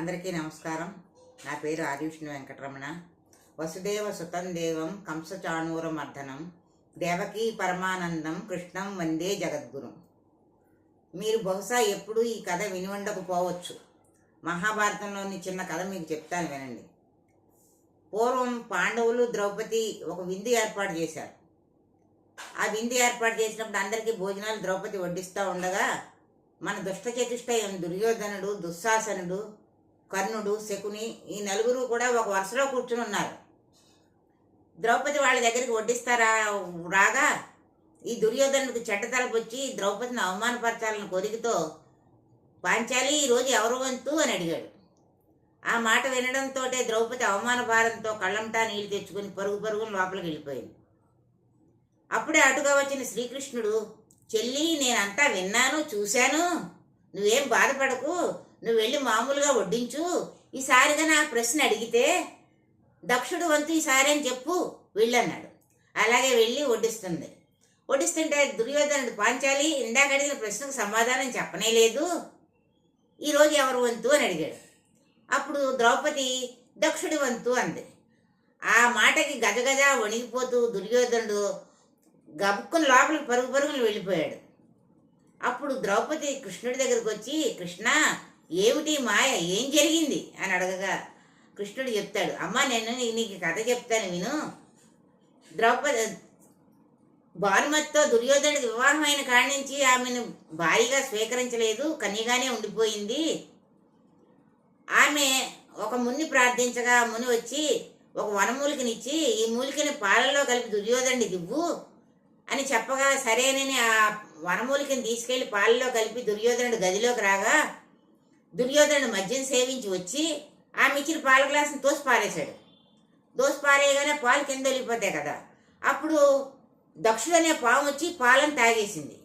అందరికీ నమస్కారం. నా పేరు ఆదివిష్ణు వెంకటరమణ. వసుదేవ సుతం దేవం కంసచాణూర మర్దనం దేవకీ పరమానందం కృష్ణం వందే జగద్గురు. మీరు బహుశా ఎప్పుడూ ఈ కథ విని ఉండకపోవచ్చు. మహాభారతంలోని చిన్న కథ మీకు చెప్తాను వినండి. పూర్వం పాండవులు ద్రౌపది ఒక విందు ఏర్పాటు చేశారు. ఆ విందు ఏర్పాటు చేసినప్పుడు అందరికీ భోజనాలు ద్రౌపది వడ్డిస్తూ ఉండగా మన దుష్ట చతుష్టయం దుర్యోధనుడు దుశ్శాసనుడు కర్ణుడు శకుని ఈ నలుగురు కూడా ఒక వరుసలో కూర్చుని ఉన్నారు. ద్రౌపది వాళ్ళ దగ్గరికి వడ్డిస్తారా రాగా ఈ దుర్యోధనుడికి చెడ్డ తలపు వచ్చి ద్రౌపదిని అవమానపరచాలని కోరికతో పాంచాలి ఈరోజు ఎవరు వంతు? అని అడిగాడు. ఆ మాట వినడంతో ద్రౌపది అవమాన భారంతో కళ్ళంటా నీళ్ళు తెచ్చుకుని పరుగు పరుగును లోపలికి వెళ్ళిపోయింది. అప్పుడే అటుగా వచ్చిన శ్రీకృష్ణుడు చెల్లి నేనంతా విన్నాను చూశాను. నువ్వేం బాధపడకు. నువ్వు వెళ్ళి మామూలుగా వడ్డించు. ఈసారిగా నా ప్రశ్న అడిగితే దక్షుడు వంతు ఈసారి అని చెప్పు వెళ్ళన్నాడు. అలాగే వెళ్ళి వడ్డిస్తుంది. వడ్డిస్తుంటే దుర్యోధనుడు పాంచాలి ఇందాక అడిగిన ప్రశ్నకు సమాధానం చెప్పనే లేదు. ఈరోజు ఎవరు వంతు అని అడిగాడు. అప్పుడు ద్రౌపది దక్షుడి వంతు అంది. ఆ మాటకి గజగజ వణిగిపోతూ దుర్యోధనుడు గబుక్కుని లోపలికి పరుగు పరుగులు వెళ్ళిపోయాడు. అప్పుడు ద్రౌపది కృష్ణుడి దగ్గరికి వచ్చి కృష్ణ ఏమిటి మాయ? ఏం జరిగింది? అని అడగగా కృష్ణుడు చెప్తాడు అమ్మా నేను నీకు కథ చెప్తాను విను. ద్రౌపది భానుమతితో దుర్యోధనుడికి వివాహం అయిన కాడి నుంచి ఆమెను భారీగా స్వీకరించలేదు కన్యగానే ఉండిపోయింది. ఆమె ఒక ముని ప్రార్థించగా ముని వచ్చి ఒక వనమూలికనిచ్చి ఈ మూలికని పాలల్లో కలిపి దుర్యోధనుడి దివ్వు అని చెప్పగా సరేనని ఆ వనమూలికని తీసుకెళ్ళి పాలల్లో కలిపి దుర్యోధనుడు గదిలోకి రాగా దుర్యోధనుడు మద్యం సేవించి వచ్చి ఆమె ఇచ్చిన పాల గ్లాసుని తోసి పారేశాడు. దోసి పారేయగానే పాలు కింద వెళ్ళిపోతాయి కదా. అప్పుడు దక్షుడు అనే పాము వచ్చి పాలను తాగేసింది.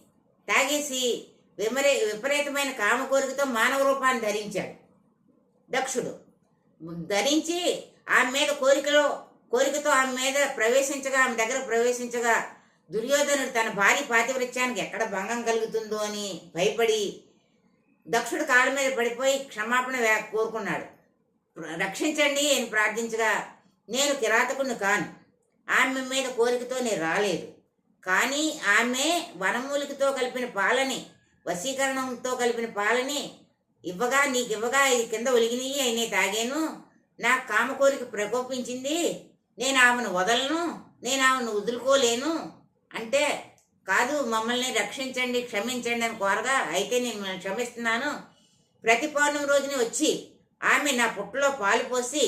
తాగేసి విమరే విపరీతమైన కామ కోరికతో మానవ రూపాన్ని ధరించాడు దక్షుడు. ధరించి ఆమె మీద కోరికలో కోరికతో ఆమె మీద ప్రవేశించగా ఆమె దగ్గర ప్రవేశించగా దుర్యోధనుడు తన భార్య పాతివృత్యానికి ఎక్కడ భంగం కలుగుతుందో అని భయపడి దక్షుడు కాళ్ళ మీద పడిపోయి క్షమాపణ కోరుకున్నాడు. రక్షించండి అని ప్రార్థించగా నేను కిరాతకుని కాను. ఆమె మీద కోరికతో నేను రాలేదు. కానీ ఆమె వనమూలికతో కలిపిన పాలని వశీకరణంతో కలిపిన పాలని ఇవ్వగా నీకు ఇవ్వగా ఇది కింద ఒలిగినవి అయినే తాగాను. నా కామ కోరిక ప్రకోపించింది. నేను ఆమెను వదలను. నేను ఆమెను వదులుకోలేను. అంటే కాదు మమ్మల్ని రక్షించండి క్షమించండి అని కోరగా అయితే నేను మిమ్మల్ని క్షమిస్తున్నాను. ప్రతి పౌర్ణమి రోజున వచ్చి ఆమె నా పుట్టలో పాలు పోసి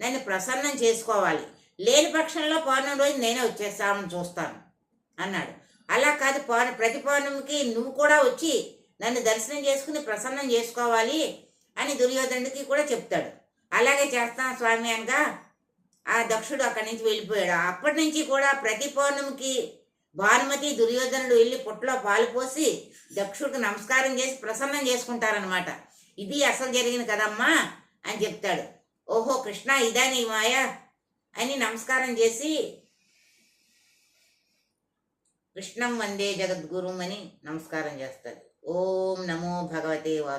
నన్ను ప్రసన్నం చేసుకోవాలి. లేని పక్షంలో పౌర్ణమి రోజు నేనే వచ్చేస్తామని చూస్తాను అన్నాడు. అలా కాదు పౌర్ణ ప్రతి పౌర్ణమికి నువ్వు కూడా వచ్చి నన్ను దర్శనం చేసుకుని ప్రసన్నం చేసుకోవాలి అని దుర్యోధనుడికి కూడా చెప్తాడు. అలాగే చేస్తాను స్వామి అనగా ఆ దక్షుడు అక్కడి నుంచి వెళ్ళిపోయాడు. అప్పటి నుంచి కూడా ప్రతి పౌర్ణమికి భానుమతి దుర్యోధనుడు వెళ్ళి పుట్టలో పాలు పోసి దక్షుడికి నమస్కారం చేసి ప్రసన్నం చేసుకుంటారనమాట ఇది అసలు జరిగింది కదమ్మా అని చెప్తాడు. ఓహో కృష్ణ ఇదా నీ మాయ అని నమస్కారం చేసి కృష్ణం వందే జగద్గురుం అని నమస్కారం చేస్తాడు. ఓం నమో భగవతే వా